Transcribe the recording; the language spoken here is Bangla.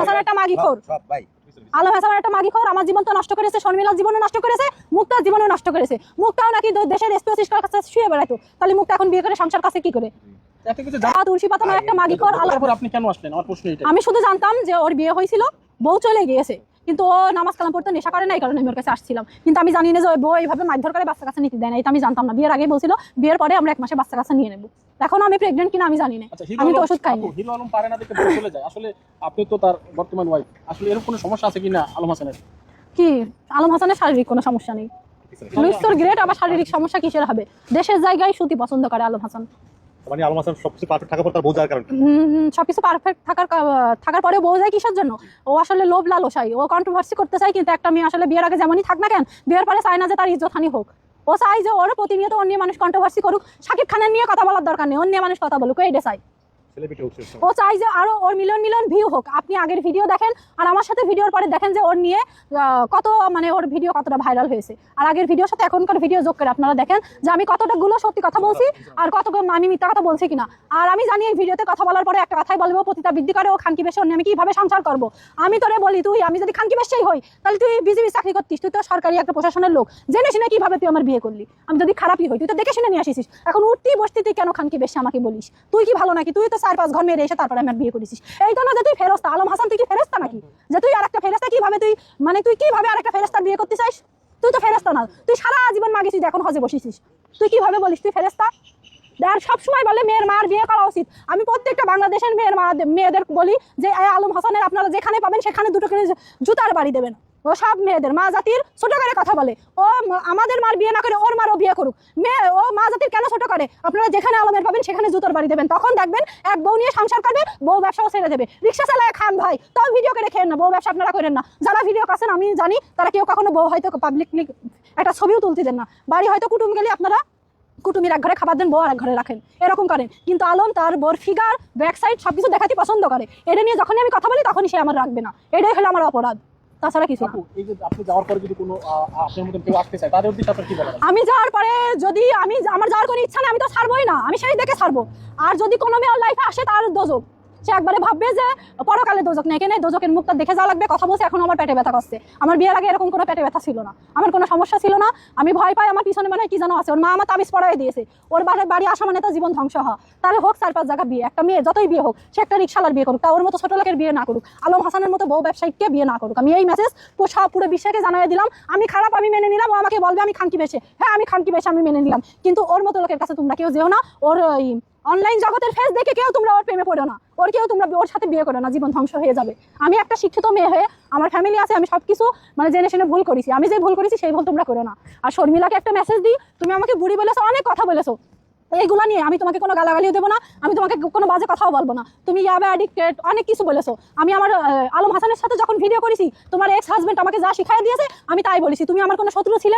হাসান একটা মাগি খোর। সব ভাই। আলম হাসান একটা মাগি আমার জীবন তো নষ্ট করেছে শর্মিলার জীবনও নষ্ট করেছে মুক্তার জীবনও নষ্ট করেছে। মুক্তাও নাকি দেশের এসপি কাছে শুয়ে বেড়াতো তাহলে মুক্তা এখন বিয়ে করে সংসার কাছে কি করে? এত কিছু জানার আ তুলসী পাতা নামে একটা মাগি খোর আলম পর আপনি কেন আসলেন? আমার প্রশ্ন এটা আমি শুধু জানতাম যে ওর বিয়ে হয়েছিল বউ চলে গিয়েছে। কিন্তু ও নামাজ কালাম পড়তে নেশা করে না এই কারণে আমি ওর কাছে আসছিলাম। কিন্তু আমি জানি না যে ওই বউ এইভাবে মারধর করে বাচ্চা কাছে নিতে দেয় না। এটা আমি জানতাম না। বিয়ের আগে বলছিল বিয়ের পরে আমরা এক মাসে বাচ্চা কাছে নিয়ে নেব। এখন আমি প্রেগনেন্ট কিনা আমি জানি না। আচ্ছা আমি তো ওষুধ খাইনি। আপু, হিরো আলম পারে না দেখে চলে যায়। আসলে আপনি তো তার বর্তমান ওয়াইফ আসলে এরকম কোনো সমস্যা আছে কিনা আলম হাসানের? কি? আলম হাসানের শারীরিক কোনো সমস্যা নেই। লুইস তোর গ্রেট আবার শারীরিক সমস্যা কিসের হবে? দেশের জায়গায় সুতি পছন্দ করে আলম হাসান। মানে আলম হাসান সবকিছু পারফেক্ট থাকার পর তার বোঝার কারণ সবকিছু পারফেক্ট থাকার থাকার পরে বউ যায় কিসের জন্য? ও আসলে লোভ লালসাই ও কন্ট্রোভার্সি করতে চায় কিন্তু একটা মেয়ে আসলে বিয়ের আগে যেমনই থাক না কেন বিয়ের পরে চায় না যে তার ইজ্জত হানি হোক। ও চাই যে ওর প্রতিনিয়ত অন্য মানুষ কন্ট্রোভার্সি করুক শাকিব খানের নিয়ে কথা বলার দরকার নেই অন্য মানুষ কথা বলুক। এইটা চাই সেলিব্রিটি ও চাই যে আরও ওর মিলিয়ন মিলিয়ন ভিউ হোক। আপনি আগের ভিডিও দেখেন, আর আমার সাথে ভিডিওর পরে দেখেন যে ওর নিয়ে কত মানে ওর ভিডিও কতটা ভাইরাল হয়েছে। আর আগের ভিডিওর সাথে এখনকার ভিডিও যোগ করে আপনারা দেখেন যে আমি কতটা গুলো সত্যি কথা বলছি আর কত আমি মিথ্যা কথা বলছি কিনা। আর আমি জানি এই ভিডিওতে কথা বলার পরে একটা কথাই বলব পতিতা বৃদ্ধি করে ও খানকি বেশি আমি কীভাবে সংসার করব? আমি তোরে বলি, তুই, আমি যদি খানকি বেশি হই, তাহলে তুই বিজিবি চাকরি করতিস, তুই তো সরকারি একটা প্রশাসনের লোক। জেনে শুনে কীভাবে তুই আমার বিয়ে করলি? আমি যদি খারাপই হই, তুই তো দেখে শুনে নিয়ে আসিস এখন উঠতি বসতি তুই কেন খানকি বেশি আমাকে বলিস? তুই কি ভালো নাকি? তুই তো চার পাঁচ ঘর মেরে এসে তারপরে আমার বিয়ে করেছিস। এই তো না যে তুই ফেরস্তা। আলম হাসান, তুই কি ফেরস্তা নাকি? যে তুই আরেকটা ফেরস্তা, কীভাবে তুই মানে তুই কীভাবে আরেকটা ফেরস্তার বিয়ে করতে চাইস তুই তো ফেরস্তা না। তুই সারা জীবন মাগিছিস এখন হজে বসেছিস। তুই কীভাবে বলিস তুই ফেরস্তা? আর সবসময় বলে মেয়ের মার বিয়ে করা উচিত। আমি প্রত্যেকটা বাংলাদেশের মেয়ের মা মেয়েদের বলি যে আলম হাসানের আপনারা যেখানে পাবেন, সেখানে দুটো করে জুতার বাড়ি দেবেন। ও সব মেয়েদের, মা জাতির ছোট করে কথা বলে। ও আমাদের মার বিয়ে না করে ওর মারও বিয়ে করুক। মেয়ে ও মা জাতির কেন ছোট করে? আপনারা যেখানে আলমের পাবেন, সেখানে জুতোর বাড়ি দেবেন। তখন দেখবেন এক বউ নিয়ে সংসার করবে, বউ ব্যবসাও ছেড়ে দেবে। রিক্সা চালায় খান ভাই, তাও ভিডিও করে খেয়ে না, বউ ব্যবসা আপনারা করেন না। যারা ভিডিও কাছেন আমি জানি, তারা কেউ কখনো বউ হয়তো পাবলিকলি একটা ছবিও তুলতে দেন না। বাড়ি হয়তো কুটুম গেলে আপনারা কুটুমির এক ঘরে খাবার দেন, বউ আর এক ঘরে রাখেন। এরকম করেন। কিন্তু আলম তার বোর ফিগার ব্যাক সাইড সবকিছু দেখাতে পছন্দ করে। এটা নিয়ে যখনই আমি কথা বলি, তখনই সে আমার রাখবে না। এটাই হলো আমার অপরাধ। তাছাড়া কিছু না। এই যে আপনি যাওয়ার পরে যদি কোনো আপনার মতন কেউ আসতে চায় তাদের উদ্দেশ্যে আপনার কি বলার আমি যাওয়ার পরে যদি আমি আমার যাওয়ার কোনো ইচ্ছা নেই আমি তো ছাড়বোই না। আমি সেই দেখে ছাড়বো। আর যদি কোনো মেয়ের লাইফে আসে তার দোজক সে একবারে ভাববে যে, পরকালে দোজক নেই কেন দোজকের মুখটা দেখে যাওয়া লাগবে, কথা বলছে, এখন আমার পেটে ব্যথা করছে। আমার বিয়ের আগে এরকম কোনো পেটে ব্যথা ছিল না। আমার কোনো সমস্যা ছিল না। আমি ভয় পাই, আমার পিছনে মানে কি যেন আছে। ওর মা আমার তাবিজ পড়াই দিয়েছে। ওর বাড়ি বাড়ি আসা মানে তার জীবন ধ্বংস হওয়া। তাহলে হোক, চার পাঁচ জায়গা বিয়ে। একটা মেয়ে, যতই বিয়ে হোক, সে একটা রিক্সালার বিয়ে করুক। তা ওর মতো ছোট লোকের বিয়ে না করুক। আলম হাসানের মতো বউ ব্যবসায়ীকে বিয়ে না করুক। আমি এই মেসেজ পোষা পুরো বিশ্বকে জানাই দিলাম। আমি খারাপ, আমি মেনে নিলাম। ও আমাকে বলবে, আমি খানকি বেশে। হ্যাঁ আমি খানকি বেশে, আমি মেনে নিলাম। কিন্তু ওর মতো লোকের কাছে তোমরা কেউ যেও না। ওর অনলাইন জগতের ফেস দেখে কেউ তোমরা ওর প্রেমে পড়ো না। ওর কেউ তোমরা ওর সাথে বিয়ে করো না, জীবন ধ্বংস হয়ে যাবে। আমি একটা শিক্ষিত মেয়ে হয়ে আমার ফ্যামিলি আছে, আমি সবকিছু মানে জেনে শুনে ভুল করেছি। আমি যে ভুল করেছি সেই ভুল তোমরা করো না। আর শর্মিলাকে একটা মেসেজ দিই, তুমি আমাকে বুড়ি বলেছ, অনেক কথা বলেছ। এইগুলা নিয়ে আমি তোমাকে কোনো গালাগালিও দেবো না, আমি তোমাকে কোনো বাজে কথাও বলব না। তুমি ইয়াবে অ্যাডিক্টেড অনেক কিছু বলেছ। আমি আমার আলম হাসানের সাথে যখন ভিডিও করেছি, তোমার এক্স হাজবেন্ড আমাকে যা শিখাই দিয়েছে, আমি তাই বলেছি। তুমি আমার কোনো শত্রু ছিলে না।